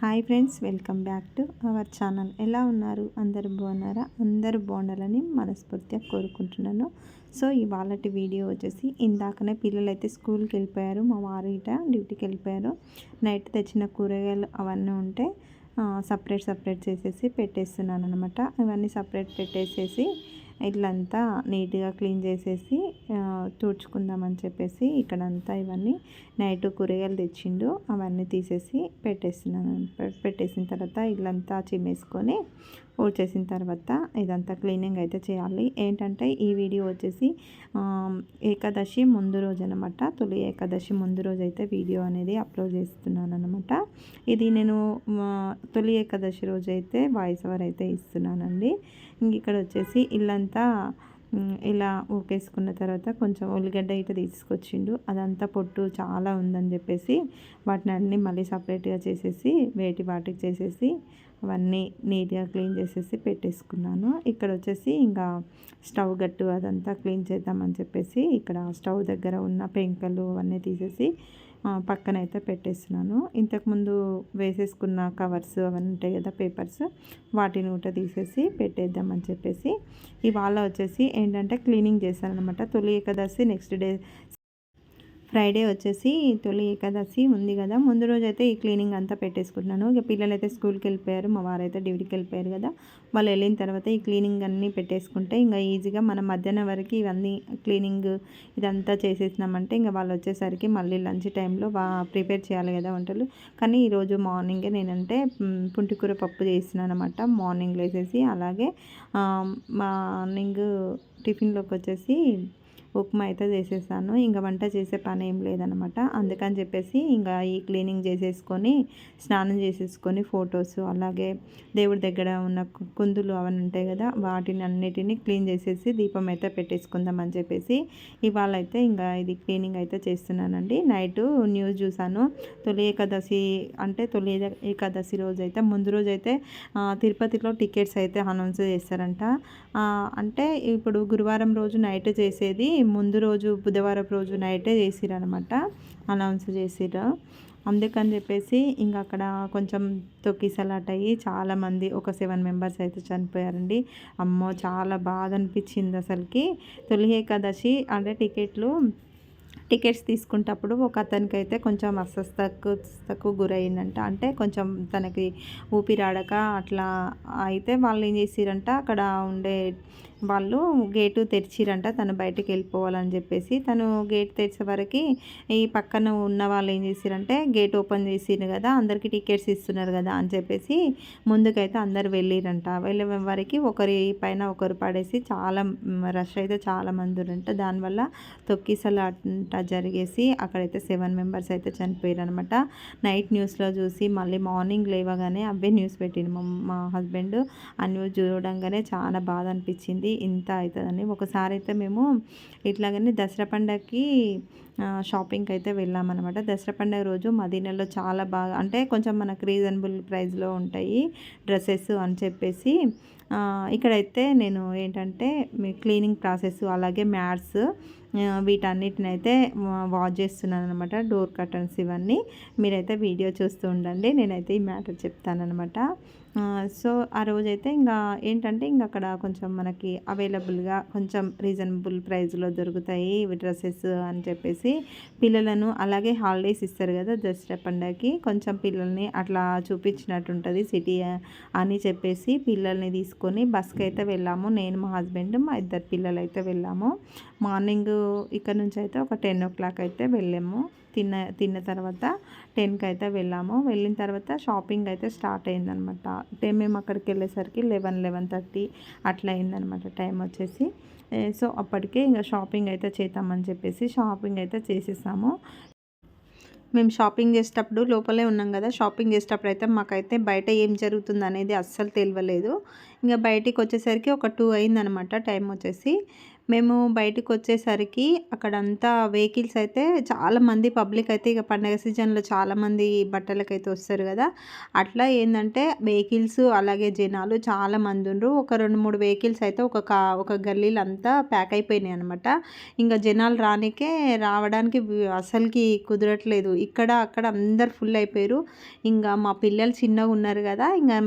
Hi friends welcome back to our channel. ఎలా ఉన్నారు? అందరు బాగున్నారా? అందరూ బాగుండాలని మనస్ఫూర్తిగా కోరుకుంటున్నాను. సో ఇవాళ వీడియో వచ్చేసి ఇందాకనే పిల్లలు అయితే స్కూల్కి వెళ్ళిపోయారు. మా వారు ఇట డ్యూటీకి వెళ్ళిపోయారు. నైట్ తెచ్చిన కూరగాయలు అవన్నీ ఉంటే సపరేట్ సపరేట్ చేసేసి పెట్టేస్తున్నాను అనమాట ఇవన్నీ సపరేట్ పెట్టేసేసి ఇట్లంతా నీట్గా క్లీన్ చేసేసి తుడుచుకుందామని చెప్పేసి ఇక్కడంతా ఇవన్నీ నైట్ కూరగాయలు తెచ్చిండు. అవన్నీ తీసేసి పెట్టేస్తున్నాను. పెట్టేసిన తర్వాత ఇల్లంతా చిమ్మేసుకొని ఊడ్చేసిన తర్వాత ఇదంతా క్లీనింగ్ అయితే చేయాలి. ఏంటంటే ఈ వీడియో వచ్చేసి ఏకాదశి ముందు రోజు అనమాట తొలి ఏకాదశి ముందు రోజు అయితే వీడియో అనేది అప్లోడ్ చేస్తున్నాను అనమాట ఇది నేను తొలి ఏకాదశి రోజు అయితే వాయిస్ ఓవర్ అయితే ఇస్తున్నానండి. ఇక్కడ వచ్చేసి ఇల్లంతా ఇలా ఊకేసుకున్న తర్వాత కొంచెం ఉల్లిగడ్డ ఇట తీసుకొచ్చిండు. అదంతా పొట్టు చాలా ఉందని చెప్పేసి వాటిని అన్నీ మళ్ళీ సపరేట్గా చేసేసి వేటి వాటికి చేసేసి అవన్నీ నీట్గా క్లీన్ చేసేసి పెట్టేసుకున్నాను. ఇక్కడ వచ్చేసి ఇంకా స్టవ్ గట్టు అదంతా క్లీన్ చేద్దామని చెప్పేసి ఇక్కడ స్టవ్ దగ్గర ఉన్న పెంకలు అవన్నీ తీసేసి పక్కన అయితే పెట్టేస్తున్నాను. ఇంతకుముందు వేసేసుకున్న కవర్స్ అవన్నీ ఉంటాయి కదా పేపర్స్ వాటిని కూడా తీసేసి పెట్టేద్దామని చెప్పేసి. ఇవాళ వచ్చేసి ఏంటంటే క్లీనింగ్ చేశాను అనమాట తొలి ఏకాదశి నెక్స్ట్ డే ఫ్రైడే వచ్చేసి తొలి ఏకాదశి ఉంది కదా. ముందు రోజు అయితే ఈ క్లీనింగ్ అంతా పెట్టేసుకుంటున్నాను. ఇక పిల్లలు అయితే స్కూల్కి వెళ్ళిపోయారు మా వారైతే డ్యూటీకి వెళ్ళిపోయారు కదా. వాళ్ళు వెళ్ళిన తర్వాత ఈ క్లీనింగ్ అన్నీ పెట్టేసుకుంటే ఇంకా ఈజీగా మనం మధ్యాహ్నం వరకు ఇవన్నీ క్లీనింగ్ ఇదంతా చేసేసినామంటే ఇంకా వాళ్ళు వచ్చేసరికి మళ్ళీ లంచ్ టైంలో బా ప్రిపేర్ చేయాలి కదా వంటలు. కానీ ఈరోజు మార్నింగే నేనంటే పుంటికూర పప్పు చేస్తున్నాను అనమాట మార్నింగ్ వేసేసి అలాగే మార్నింగ్ టిఫిన్లోకి వచ్చేసి ఉప్మా అయితే చేసేసాను. ఇంకా వంట చేసే పని ఏం లేదనమాట. అందుకని చెప్పేసి ఇంకా ఈ క్లీనింగ్ చేసేసుకొని స్నానం చేసేసుకొని ఫొటోస్ అలాగే దేవుడి దగ్గర ఉన్న కుందులు అవన్నీ ఉంటాయి కదా వాటిని అన్నిటిని క్లీన్ చేసేసి దీపం అయితే పెట్టేసుకుందాం అని చెప్పేసి ఇవాళ అయితే ఇంకా ఇది క్లీనింగ్ అయితే చేస్తున్నానండి. నైట్ న్యూస్ చూసాను తొలి ఏకాదశి అంటే తొలి ఏకాదశి రోజు అయితే ముందు రోజు అయితే తిరుపతిలో టికెట్స్ అయితే అనౌన్స్ చేస్తారంట. అంటే ఇప్పుడు గురువారం రోజు నైట్ చేసేది ముందు రోజు బుధవారం రోజు నైటే చేసిరనమాట అనౌన్స్ చేసిరు అందుకని చెప్పేసి ఇంకా అక్కడ కొంచెం తొక్కిసలాట్ అయ్యి చాలామంది ఒక సెవెన్ మెంబర్స్ అయితే చనిపోయారండి. అమ్మో చాలా బాధ అనిపించింది అసలుకి. తొలి ఏకాదశి అంటే టికెట్లు టికెట్స్ తీసుకుంటప్పుడు ఒక అతనికి అయితే కొంచెం అస్వస్థకు గురైందంట. అంటే కొంచెం తనకి ఊపిరాడక అట్లా అయితే వాళ్ళు ఏం చేసిరంట అక్కడ ఉండే వాళ్ళు గేటు తెరిచిరంట తను బయటికి వెళ్ళిపోవాలని చెప్పేసి. తను గేట్ తెరిచే వరకు ఈ పక్కన ఉన్న వాళ్ళు ఏం చేసిరంటే గేట్ ఓపెన్ చేసిరు కదా అందరికీ టికెట్స్ ఇస్తున్నారు కదా అని చెప్పేసి ముందుకైతే అందరు వెళ్ళిరంట. వెళ్ళే వరకు ఒకరి పైన ఒకరు పడేసి చాలా రష్ అయితే చాలా మంది ఉంట దానివల్ల తొక్కిసలాట జరిగేసి అక్కడైతే సెవెన్ మెంబర్స్ అయితే చనిపోయారు అనమాట నైట్ న్యూస్లో చూసి మళ్ళీ మార్నింగ్ లేవగానే అవే న్యూస్ పెట్టింది మా హస్బెండ్ ఆ న్యూస్ చూడంగానే చాలా బాధ అనిపించింది. అవుతుంది ఇంత అవుతుందని ఒకసారి అయితే మేము ఇట్లాగనే దసరా పండగకి షాపింగ్కి అయితే వెళ్ళామన్నమాట. దసరా పండుగ రోజు మదీనాలో చాలా బాగా అంటే కొంచెం మనకు రీజనబుల్ ప్రైస్లో ఉంటాయి డ్రెస్సెస్ అని చెప్పేసి ఇక్కడైతే నేను ఏంటంటే మీ క్లీనింగ్ ప్రాసెస్ అలాగే మ్యాట్స్ వీటన్నిటిని అయితే వాష్ చేస్తున్నాను అనమాట డోర్ కర్టన్స్ ఇవన్నీ మీరైతే వీడియో చూస్తూ ఉండండి. నేనైతే ఈ మ్యాటర్ చెప్తానమాట సో ఆ రోజైతే ఇంకా ఏంటంటే ఇంకా అక్కడ కొంచెం మనకి అవైలబుల్గా కొంచెం రీజనబుల్ ప్రైస్లో దొరుకుతాయి డ్రెస్సెస్ అని చెప్పేసి పిల్లలను అలాగే హాలిడేస్ ఇస్తారు కదా దసరా పండగకి కొంచెం పిల్లల్ని అట్లా చూపించినట్టు ఉంటుంది సిటీ అని చెప్పేసి పిల్లల్ని తీసుకొని బస్కి అయితే వెళ్ళాము. నేను మా హస్బెండ్ మా ఇద్దరు పిల్లలు అయితే వెళ్ళాము. మార్నింగ్ ఇక్కడ నుంచి అయితే ఒక టెన్ ఓ క్లాక్ అయితే వెళ్ళాము. తిన్న తిన్న తర్వాత టెన్కి అయితే వెళ్ళాము. వెళ్ళిన తర్వాత షాపింగ్ అయితే స్టార్ట్ అయిందనమాట. అంటే మేము అక్కడికి వెళ్ళేసరికి లెవెన్ లెవెన్ థర్టీ అట్లా అయిందనమాట టైం వచ్చేసి. సో అప్పటికే ఇంకా షాపింగ్ అయితే చేద్దామని చెప్పేసి షాపింగ్ అయితే చేసేసాము. మేము షాపింగ్ చేసేటప్పుడు లోపలే ఉన్నాం కదా షాపింగ్ చేసేటప్పుడు అయితే మాకైతే బయట ఏం జరుగుతుంది అనేది అస్సలు తెలియలేదు. ఇంకా బయటికి వచ్చేసరికి ఒక టూ అయిందనమాట టైం వచ్చేసి. మేము బయటకు వచ్చేసరికి అక్కడంతా వెహికల్స్ అయితే చాలామంది పబ్లిక్ అయితే ఇక పండగ సీజన్లో చాలామంది బట్టలకైతే వస్తారు కదా. అట్లా ఏంటంటే వెహికల్స్ అలాగే జనాలు చాలా మంది ఒక రెండు మూడు వెహికల్స్ అయితే ఒక కా ఒక గల్లీలు అంతా ప్యాక్ అయిపోయినాయి అనమాట ఇంకా జనాలు రానికే రావడానికి అసలుకి కుదరట్లేదు. ఇక్కడ అక్కడ అందరు ఫుల్ అయిపోయారు. ఇంకా మా పిల్లలు చిన్నగా ఉన్నారు కదా. ఇంకా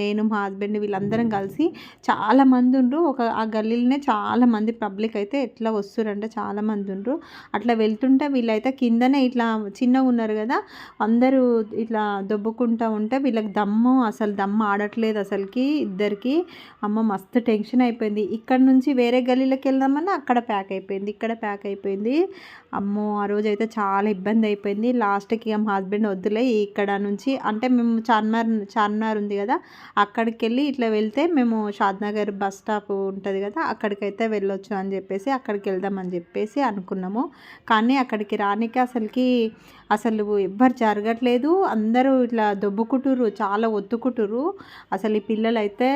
నేను మా హస్బెండ్ వీళ్ళందరం కలిసి చాలా మంది ఒక ఆ గల్లీలనే చాలా మంది పబ్లిక్ అయితే ఎట్లా వస్తురంటే చాలామంది ఉండ్రు. అట్లా వెళ్తుంటే వీళ్ళైతే కిందనే ఇట్లా చిన్నగా ఉన్నారు కదా అందరూ ఇట్లా దొబ్బుకుంటూ ఉంటే వీళ్ళకి దమ్ము అసలు దమ్ము ఆడట్లేదు అసలుకి ఇద్దరికి. అమ్మ మస్తు టెన్షన్ అయిపోయింది. ఇక్కడ నుంచి వేరే గల్లీలోకి వెళ్దామన్నా అక్కడ ప్యాక్ అయిపోయింది ఇక్కడ ప్యాక్ అయిపోయింది. అమ్మో ఆ రోజు అయితే చాలా ఇబ్బంది అయిపోయింది లాస్ట్కి మా హస్బెండ్ వద్దులే ఇక్కడ నుంచి అంటే మేము చార్మినార్ చార్మినార్ ఉంది కదా అక్కడికి వెళ్ళి ఇట్లా వెళ్తే మేము షాద్నగర్ బస్ స్టాప్ ఉంటుంది కదా అక్కడికైతే వెళ్ళొచ్చు అని చెప్పేసి అక్కడికి వెళ్దామని చెప్పేసి అనుకున్నాము. కానీ అక్కడికి రానికి అసలుకి అసలు ఎవ్వరు జరగట్లేదు. అందరూ ఇట్లా దొబ్బుకుంటురు చాలా ఒత్తుకుంటురు అసలు ఈ పిల్లలు అయితే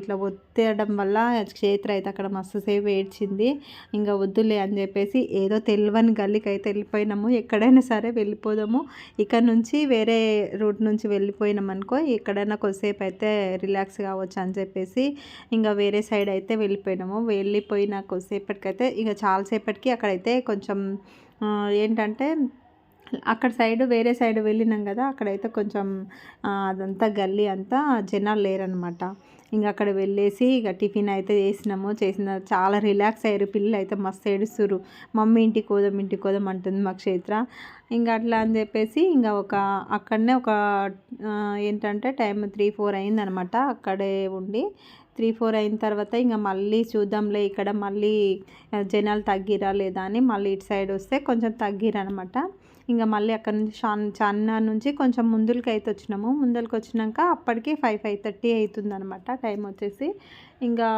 ఇట్లా ఒత్తేయడం వల్ల క్షేత్ర అయితే అక్కడ మస్తు సేపు ఏడ్చింది. ఇంకా వద్దులే అని చెప్పేసి ఏదో తెలియని గల్లీకి అయితే వెళ్ళిపోయినాము. ఎక్కడైనా సరే వెళ్ళిపోదాము. ఇక్కడ నుంచి వేరే రూట్ నుంచి వెళ్ళిపోయినాం అనుకో ఎక్కడైనా కొద్దిసేపు అయితే రిలాక్స్ కావచ్చు అని చెప్పేసి ఇంకా వేరే సైడ్ అయితే వెళ్ళిపోయినాము. వెళ్ళిపోయిన కొద్దిసేపటికైతే ఇక చాలాసేపటికి అక్కడైతే కొంచెం ఏంటంటే అక్కడ సైడ్ వేరే సైడ్ వెళ్ళినాం కదా అక్కడైతే కొంచెం అదంతా గల్లీ అంతా జనాలు లేరనమాట ఇంకా అక్కడ వెళ్ళేసి ఇక టిఫిన్ అయితే చేసినాము చేసిన చాలా రిలాక్స్ అయ్యారు పిల్లలు అయితే మస్తు ఏడుస్తురు మమ్మీ ఇంటికి కోదాం ఇంటికి కోదాం అంటుంది మా క్షేత్ర. ఇంకా అట్లా అని చెప్పేసి ఇంకా ఒక అక్కడనే ఒక ఏంటంటే టైం త్రీ ఫోర్ అయిందనమాట అక్కడే ఉండి. త్రీ ఫోర్ అయిన తర్వాత ఇంకా మళ్ళీ చూద్దాంలే ఇక్కడ మళ్ళీ జనాలు తగ్గిరా లేదా అని మళ్ళీ ఇటు సైడ్ వస్తే కొంచెం తగ్గిరనమాట ఇంకా మళ్ళీ అక్కడ నుంచి షాన్ చార్మినార్ నుంచి కొంచెం ముందులకి అయితే వచ్చినాము. ముందరికి వచ్చినాక అప్పటికి ఫైవ్ ఫైవ్ థర్టీ అవుతుంది అనమాట టైం వచ్చేసి. ఇంకా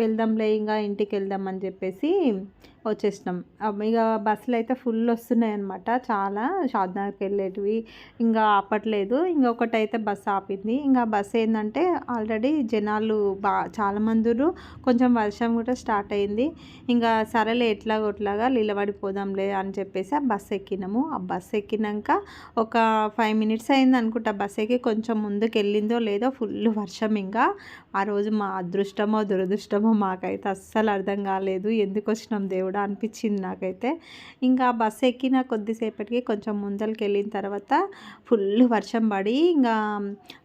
వెళ్దాంలే ఇంకా ఇంటికి వెళ్దాం అని చెప్పేసి వచ్చేసినాం. ఇక బస్సులు అయితే ఫుల్ వస్తున్నాయి అనమాట చాలా షాద్నగర్కి వెళ్ళేటివి. ఇంకా ఆపట్లేదు ఇంకొకటి అయితే బస్సు ఆపింది. ఇంకా బస్సు ఏంటంటే ఆల్రెడీ జనాలు బా చాలామంది కొంచెం వర్షం కూడా స్టార్ట్ అయింది. ఇంకా సరేలే ఎట్లా కొట్లాగా నిలబడిపోదాంలే అని చెప్పేసి ఆ బస్సు ఎక్కినాము. ఆ బస్సు ఎక్కినాక ఒక ఫైవ్ మినిట్స్ అయింది అనుకుంటా బస్సు ఎక్కి కొంచెం ముందుకు వెళ్ళిందో లేదో ఫుల్ వర్షం ఇంకా. ఆ రోజు మా అదృష్టం అదృష్టమో దురదృష్టమో మాకైతే అస్సలు అర్థం కాలేదు. ఎందుకు వచ్చినాం దేవుడా అనిపించింది నాకైతే. ఇంకా బస్సు ఎక్కిన కొద్దిసేపటికి కొంచెం ముందరికి వెళ్ళిన తర్వాత ఫుల్ వర్షం పడి ఇంకా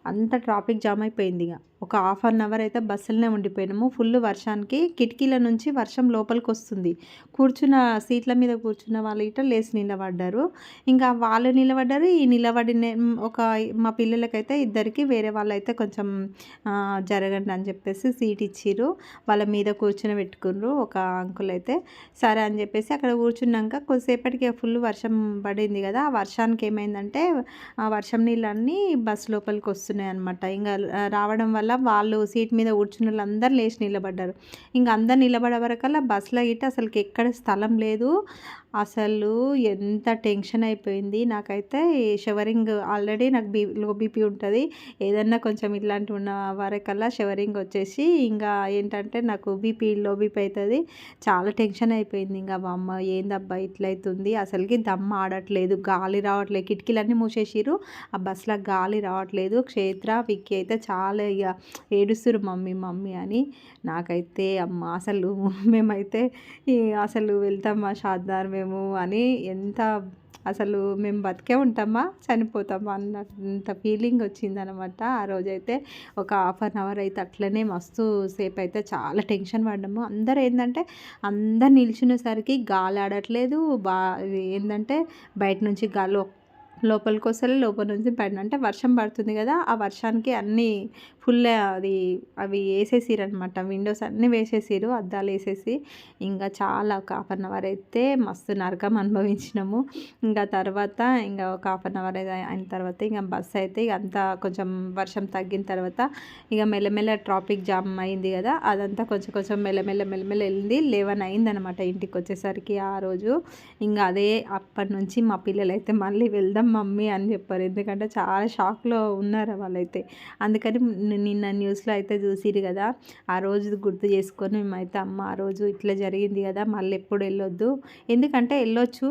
అంత ట్రాఫిక్ జామ్ అయిపోయింది ఇక. ఒక హాఫ్ అన్ అవర్ అయితే బస్సులనే ఉండిపోయినాము. ఫుల్ వర్షానికి కిటికీల నుంచి వర్షం లోపలికి వస్తుంది కూర్చున్న సీట్ల మీద కూర్చున్న వాళ్ళు ఇట లేచి నిలబడ్డారు. ఇంకా వాళ్ళు నిలబడ్డారు. ఈ నిలబడిన ఒక మా పిల్లలకైతే ఇద్దరికి వేరే వాళ్ళైతే కొంచెం జరగండి అని చెప్పేసి సీట్ ఇచ్చిర్రు. వాళ్ళ మీద కూర్చుని పెట్టుకున్నారు ఒక అంకుల్ అయితే. సరే అని చెప్పేసి అక్కడ కూర్చున్నాక కొద్దిసేపటికి ఫుల్ వర్షం పడింది కదా. ఆ వర్షానికి ఏమైందంటే ఆ వర్షం నీళ్ళన్నీ బస్ లోపలికి వస్తున్నాయి అనమాట ఇంకా రావడం వల్ల వల్ల వాళ్ళు సీట్ మీద కూర్చున్న వాళ్ళందరూ లేచి నిలబడ్డారు. ఇంకా అందరు నిలబడే వరకల్లా బస్సులో గిట్ట అసలుకి ఎక్కడ స్థలం లేదు. అసలు ఎంత టెన్షన్ అయిపోయింది. నాకైతే షవరింగ్ ఆల్రెడీ నాకు బీ లో బీపీ ఉంటుంది. ఏదన్నా కొంచెం ఇట్లాంటి ఉన్న వరకల్లా షవరింగ్ వచ్చేసి ఇంకా ఏంటంటే నాకు బీపీ లో బీపీ అవుతుంది చాలా టెన్షన్ అయిపోయింది. ఇంకా అమ్మ ఏందబ్బా ఇట్లయితుంది? అసలుకి దమ్మ ఆడట్లేదు. గాలి రావట్లేదు. కిటికీలన్నీ మూసేసిరు ఆ బస్సులో గాలి రావట్లేదు. క్షేత్ర విక్కీ అయితే చాలా ఇక ఏడుస్తురు మమ్మీ మమ్మీ అని. నాకైతే అమ్మ అసలు మేమైతే అసలు వెళ్తామా షాద్దార్ మేము అని ఎంత అసలు మేము బతికే ఉంటామా? చనిపోతామా? అన్నంత ఫీలింగ్ వచ్చిందనమాట ఆ రోజైతే ఒక హాఫ్ అన్ అవర్ అయితే అట్లనే మస్తు సేపు అయితే చాలా టెన్షన్ పడ్డాము. అందరు ఏంటంటే అందరు నిల్చునేసరికి గాలి ఆడట్లేదు బా ఏంటంటే బయట నుంచి గాలి లోపలికి వస్తే లోపల నుంచి పైన అంటే వర్షం పడుతుంది కదా ఆ వర్షానికి అన్నీ ఫుల్ అది అవి వేసేసారు అనమాట విండోస్ అన్నీ వేసేసారు అద్దాలు వేసేసి. ఇంకా చాలా ఒక హాఫ్ అన్ అవర్ అయితే మస్తు నరకం అనుభవించినాము. ఇంకా తర్వాత ఇంకా ఒక హాఫ్ అన్ అవర్ అయిన తర్వాత ఇంకా బస్సు అయితే ఇక అంతా కొంచెం వర్షం తగ్గిన తర్వాత ఇక మెల్లమెల్ల ట్రాఫిక్ జామ్ అయింది కదా అదంతా కొంచెం కొంచెం మెల్లమెల్ల మెల్లమెల్ల వెళ్ళింది. లెవెన్ అయిందనమాట ఇంటికి వచ్చేసరికి ఆ రోజు. ఇంకా అదే అప్పటి నుంచి మా పిల్లలు అయితే మళ్ళీ వెళ్దాం మమ్మీ అని చెప్పారు. ఎందుకంటే చాలా షాక్లో ఉన్నారు వాళ్ళైతే. అందుకని నిన్న న్యూస్లో అయితే చూసిరు కదా ఆ రోజు గుర్తు చేసుకొని మేమైతే అమ్మ ఆ రోజు ఇట్లా జరిగింది కదా మళ్ళీ ఎప్పుడు వెళ్ళొద్దు. ఎందుకంటే వెళ్ళొచ్చు.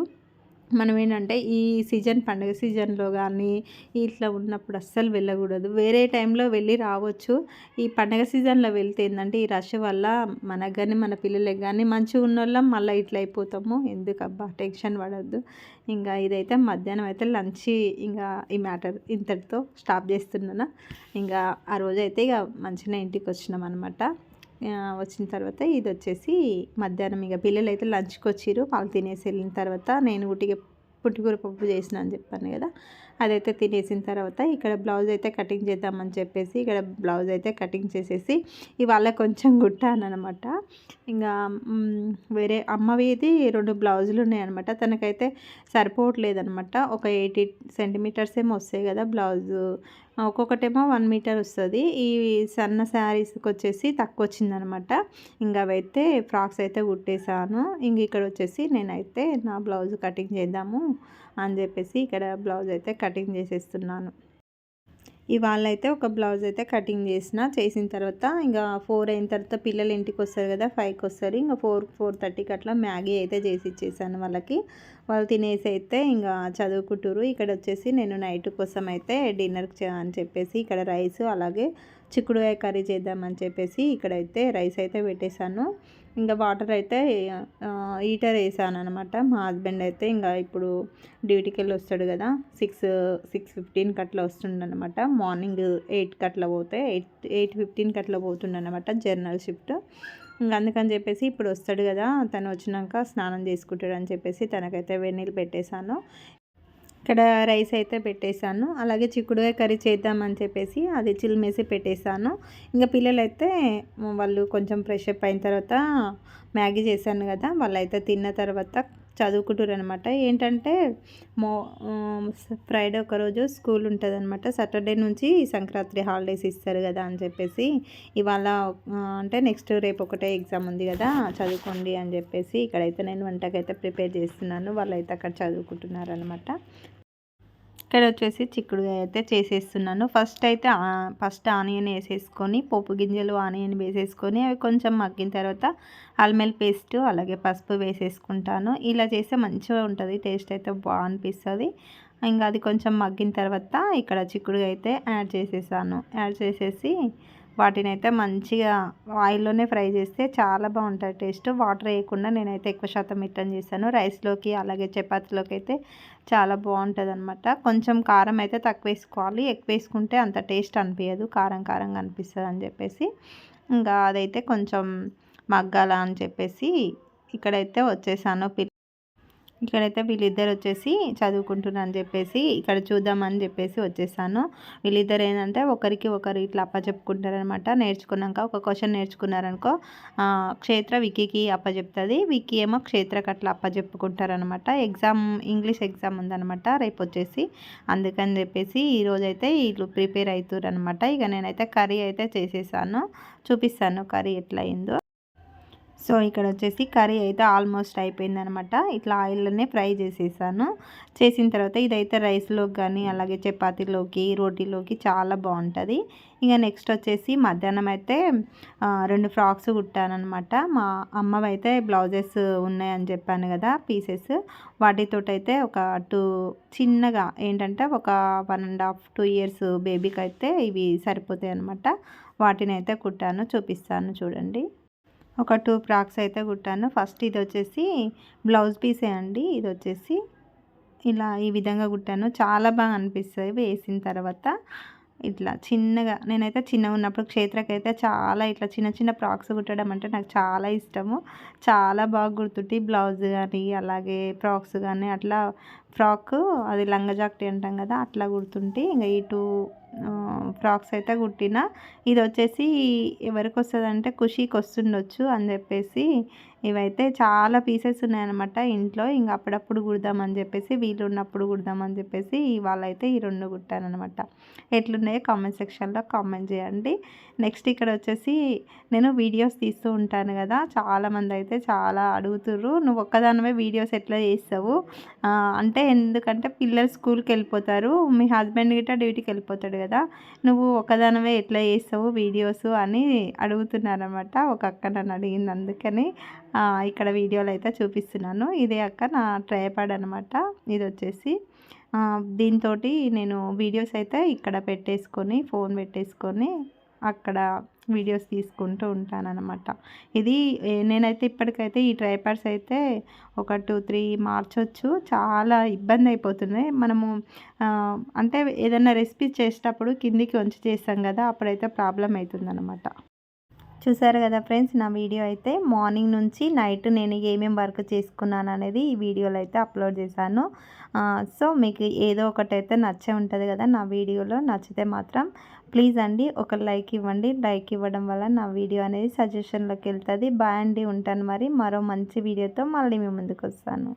మనం ఏంటంటే ఈ సీజన్ పండుగ సీజన్లో కానీ ఇట్లా ఉన్నప్పుడు అస్సలు వెళ్ళకూడదు. వేరే టైంలో వెళ్ళి రావచ్చు. ఈ పండగ సీజన్లో వెళ్తే ఏంటంటే ఈ రష్ వల్ల మనకు కానీ మన పిల్లలకి కానీ మంచిగా ఉన్న వాళ్ళం మళ్ళీ ఇట్లా అయిపోతాము. ఎందుకు అబ్బా టెన్షన్ పడద్దు. ఇంకా ఇదైతే మధ్యాహ్నం అయితే లంచ్ ఇంకా ఈ మ్యాటర్ ఇంతటితో స్టాప్ చేస్తున్నాను. ఇంకా ఆ రోజైతే ఇక మంచిగా ఇంటికి వచ్చినాం అనమాట వచ్చిన తర్వాత ఇది వచ్చేసి మధ్యాహ్నం ఇక పిల్లలు అయితే లంచ్కి వచ్చిర్రు వాళ్ళు తినేసి వెళ్ళిన తర్వాత నేను ఉట్టిగా పుట్టుకూర పప్పు చేసిన అని చెప్పాను కదా. అదైతే తినేసిన తర్వాత ఇక్కడ బ్లౌజ్ అయితే కటింగ్ చేద్దామని చెప్పేసి ఇక్కడ బ్లౌజ్ అయితే కటింగ్ చేసేసి ఇవాళ కొంచెం కుట్టాను అనమాట ఇంకా వేరే అమ్మవిది రెండు బ్లౌజులు ఉన్నాయన్నమాట. తనకైతే సరిపోవట్లేదనమాట ఒక ఎయిటీ సెంటీమీటర్స్ ఏమో వస్తాయి కదా బ్లౌజు. ఒక్కొక్కటేమో వన్ మీటర్ వస్తుంది. ఈ సన్న శారీస్కి వచ్చేసి తక్కువ వచ్చిందనమాట ఇంకా అవైతే ఫ్రాక్స్ అయితే కుట్టేశాను. ఇంక ఇక్కడ వచ్చేసి నేనైతే నా బ్లౌజ్ కటింగ్ చేద్దాము అని చెప్పేసి ఇక్కడ బ్లౌజ్ అయితే కటింగ్ చేసేస్తున్నాను. ఇవాళ అయితే ఒక బ్లౌజ్ అయితే కటింగ్ చేసిన చేసిన తర్వాత ఇంకా ఫోర్ అయిన తర్వాత పిల్లలు ఇంటికి వస్తారు కదా ఫైవ్కి వస్తారు. ఇంకా ఫోర్ ఫోర్ థర్టీకి అట్లా మ్యాగీ అయితే చేసి ఇచ్చేసాను వాళ్ళకి. వాళ్ళు తినేసి అయితే ఇంకా చదువుకుంటారు ఇక్కడ వచ్చేసి నేను నైట్ కోసం అయితే డిన్నర్కి అని చెప్పేసి ఇక్కడ రైస్ అలాగే చిక్కుడుకాయ కర్రీ చేద్దామని చెప్పేసి ఇక్కడైతే రైస్ అయితే పెట్టేశాను. ఇంకా వాటర్ అయితే హీటర్ వేసాను అనమాట మా హస్బెండ్ అయితే ఇంకా ఇప్పుడు డ్యూటీకి వెళ్ళి వస్తాడు కదా సిక్స్ సిక్స్ ఫిఫ్టీన్కి అట్లా వస్తుండనమాట మార్నింగ్ ఎయిట్కి అట్లా పోతే ఎయిట్ ఎయిట్ ఫిఫ్టీన్కి అట్లా పోతుండనమాట జర్నల్ షిఫ్ట్. ఇంకా అందుకని చెప్పేసి ఇప్పుడు వస్తాడు కదా తను వచ్చినాక స్నానం చేసుకుంటాడు అని చెప్పేసి తనకైతే వెన్నీళ్ళు పెట్టేశాను. ఇక్కడ రైస్ అయితే పెట్టేశాను. అలాగే చిక్కుడుగా కర్రీ చేద్దామని చెప్పేసి అది చిల్మేసి పెట్టేశాను. ఇంకా పిల్లలైతే వాళ్ళు కొంచెం ఫ్రెష్ అప్ అయిన తర్వాత మ్యాగీ చేశాను కదా వాళ్ళైతే తిన్న తర్వాత చదువుకుంటారు అనమాట ఏంటంటే మో ఫ్రైడే ఒకరోజు స్కూల్ ఉంటుంది అనమాట సాటర్డే నుంచి సంక్రాంతి హాలిడేస్ ఇస్తారు కదా అని చెప్పేసి ఇవాళ అంటే నెక్స్ట్ రేపు ఒకటే ఎగ్జామ్ ఉంది కదా చదువుకోండి అని చెప్పేసి ఇక్కడైతే నేను వంటకైతే ప్రిపేర్ చేస్తున్నాను. వాళ్ళైతే అక్కడ చదువుకుంటున్నారు అనమాట ఇక్కడ వచ్చేసి చిక్కుడుకాయ అయితే చేసేస్తున్నాను. ఫస్ట్ అయితే ఫస్ట్ ఆనియన్ వేసేసుకొని పోపు గింజలు ఆనియన్ వేసేసుకొని అవి కొంచెం మగ్గిన తర్వాత అల్మెల్ పేస్ట్ అలాగే పసుపు వేసేసుకుంటాను. ఇలా చేస్తే మంచిగా ఉంటుంది టేస్ట్ అయితే బాగా అనిపిస్తుంది. ఇంకా అది కొంచెం మగ్గిన తర్వాత ఇక్కడ చిక్కుడుగా అయితే యాడ్ చేసేసాను. యాడ్ చేసేసి వాటిని అయితే మంచిగా ఆయిల్లోనే ఫ్రై చేస్తే చాలా బాగుంటుంది టేస్ట్. వాటర్ వేయకుండా నేనైతే ఎక్కువ శాతం రిటర్న్ చేశాను రైస్లోకి అలాగే చపాతీలోకి అయితే చాలా బాగుంటుంది అనమాట కొంచెం కారం అయితే తక్కువ వేసుకోవాలి ఎక్కువ వేసుకుంటే అంత టేస్ట్ అనిపించదు కారం కారంగా అనిపిస్తుంది అని చెప్పేసి. ఇంకా అదైతే కొంచెం మగ్గాల అని చెప్పేసి ఇక్కడైతే వచ్చేసాను. ఇక్కడైతే వీళ్ళిద్దరు వచ్చేసి చదువుకుంటున్నా అని చెప్పేసి ఇక్కడ చూద్దామని చెప్పేసి వచ్చేసాను. వీళ్ళిద్దరు ఏంటంటే ఒకరికి ఒకరు ఇట్లా అప్పచెప్పుకుంటారనమాట నేర్చుకున్నాక ఒక క్వశ్చన్ నేర్చుకున్నారనుకో క్షేత్ర వికీకి అప్పచెప్తుంది. వికీ ఏమో క్షేత్రకి అట్లా అప్పచెప్పుకుంటారనమాట ఎగ్జామ్ ఇంగ్లీష్ ఎగ్జామ్ ఉందనమాట రేపు వచ్చేసి. అందుకని చెప్పేసి ఈరోజైతే వీళ్ళు ప్రిపేర్ అవుతారు అనమాట ఇక నేనైతే కర్రీ అయితే చేసేసాను. చూపిస్తాను కర్రీ ఎట్లా అయిందో సో ఇక్కడ వచ్చేసి కర్రీ అయితే ఆల్మోస్ట్ అయిపోయిందనమాట. ఇట్లా ఆయిల్లోనే ఫ్రై చేసేసాను. చేసిన తర్వాత ఇదైతే రైస్లోకి కానీ అలాగే చపాతీలోకి రోటీలోకి చాలా బాగుంటుంది ఇంకా నెక్స్ట్ వచ్చేసి మధ్యాహ్నం అయితే రెండు ఫ్రాక్స్ కుట్టానమాట మా అమ్మవైతే బ్లౌజెస్ ఉన్నాయని చెప్పాను కదా పీసెస్. వాటితో అయితే ఒక టూ చిన్నగా ఏంటంటే ఒక one and half two years బేబీకి అయితే ఇవి సరిపోతాయి అనమాట వాటిని అయితే కుట్టాను చూపిస్తాను చూడండి. ఒక టూ ఫ్రాక్స్ అయితే కుట్టాను. ఫస్ట్ ఇది వచ్చేసి బ్లౌజ్ పీసే అండి. ఇది వచ్చేసి ఇలా ఈ విధంగా కుట్టాను. చాలా బాగా అనిపిస్తుంది వేసిన తర్వాత. ఇట్లా చిన్నగా నేనైతే చిన్నగా ఉన్నప్పుడు క్షేత్రకైతే చాలా ఇట్లా చిన్న చిన్న ఫ్రాక్స్ కుట్టడం అంటే నాకు చాలా ఇష్టము. చాలా బాగా గుర్తుంటే బ్లౌజ్ కానీ అలాగే ఫ్రాక్స్ కానీ అట్లా ఫ్రాక్ అది లంగజాక్టి జాకెట్ అంటాం కదా అట్లా గుర్తుంటే ఇంకా ఈ టూ ఫ్రాక్స్ అయితే కుట్టిన. ఇది వచ్చేసి ఎవరికి వస్తుందంటే ఖుషీకి వస్తుండొచ్చు అని చెప్పేసి ఇవైతే చాలా పీసెస్ ఉన్నాయన్నమాట. ఇంట్లో ఇంక అప్పుడప్పుడు కుడదామని చెప్పేసి వీలు ఉన్నప్పుడు కుడదామని చెప్పేసి ఇవాళ అయితే ఈ రెండు కుట్టానమాట ఎట్లున్నాయో కామెంట్ సెక్షన్లో కామెంట్ చేయండి. నెక్స్ట్ ఇక్కడ వచ్చేసి నేను వీడియోస్ తీస్తూ ఉంటాను కదా చాలామంది అయితే చాలా అడుగుతుర్రు నువ్వు ఒక్కదానివే వీడియోస్ ఎట్లా చేస్తావు? అంటే ఎందుకంటే పిల్లలు స్కూల్కి వెళ్ళిపోతారు మీ హస్బెండ్ గిట్ట డ్యూటీకి వెళ్ళిపోతాడు కదా నువ్వు ఒకదానివే ఎట్లా చేస్తావు వీడియోస్ అని అడుగుతున్నారనమాట ఒక అక్క నన్ను అడిగింది అందుకని. ఇక్కడ వీడియోలో అయితే చూపిస్తున్నాను. ఇదే అక్క నా ట్రైపాడ్ అనమాట ఇది వచ్చేసి దీంతో నేను వీడియోస్ అయితే ఇక్కడ పెట్టేసుకొని ఫోన్ పెట్టేసుకొని అక్కడ వీడియోస్ తీసుకుంటూ ఉంటానన్నమాట. ఇది నేనైతే ఇప్పటికైతే ఈ ట్రైపాడ్స్ అయితే ఒక టూ త్రీ మార్చొచ్చు. చాలా ఇబ్బంది అయిపోతుంది. మనము అంటే ఏదైనా రెసిపీ చేసేటప్పుడు కిందికి వంచి చేస్తాం కదా అప్పుడైతే ప్రాబ్లం అవుతుంది చూసారు కదా ఫ్రెండ్స్ నా వీడియో అయితే మార్నింగ్ నుంచి నైట్ నేను ఏమేమి వర్క్ చేసుకున్నాను అనేది ఈ వీడియోలో అయితే అప్లోడ్ చేశాను. సో మీకు ఏదో ఒకటి అయితే నచ్చే ఉంటుంది కదా నా వీడియోలో నచ్చితే మాత్రం ప్లీజ్ అండి ఒక లైక్ ఇవ్వండి. లైక్ ఇవ్వడం వల్ల నా వీడియో అనేది సజెషన్లోకి వెళ్తుంది. బాయ్ అండి ఉంటాను మరి. మరో మంచి వీడియోతో మళ్ళీ మీ ముందుకు వస్తాను.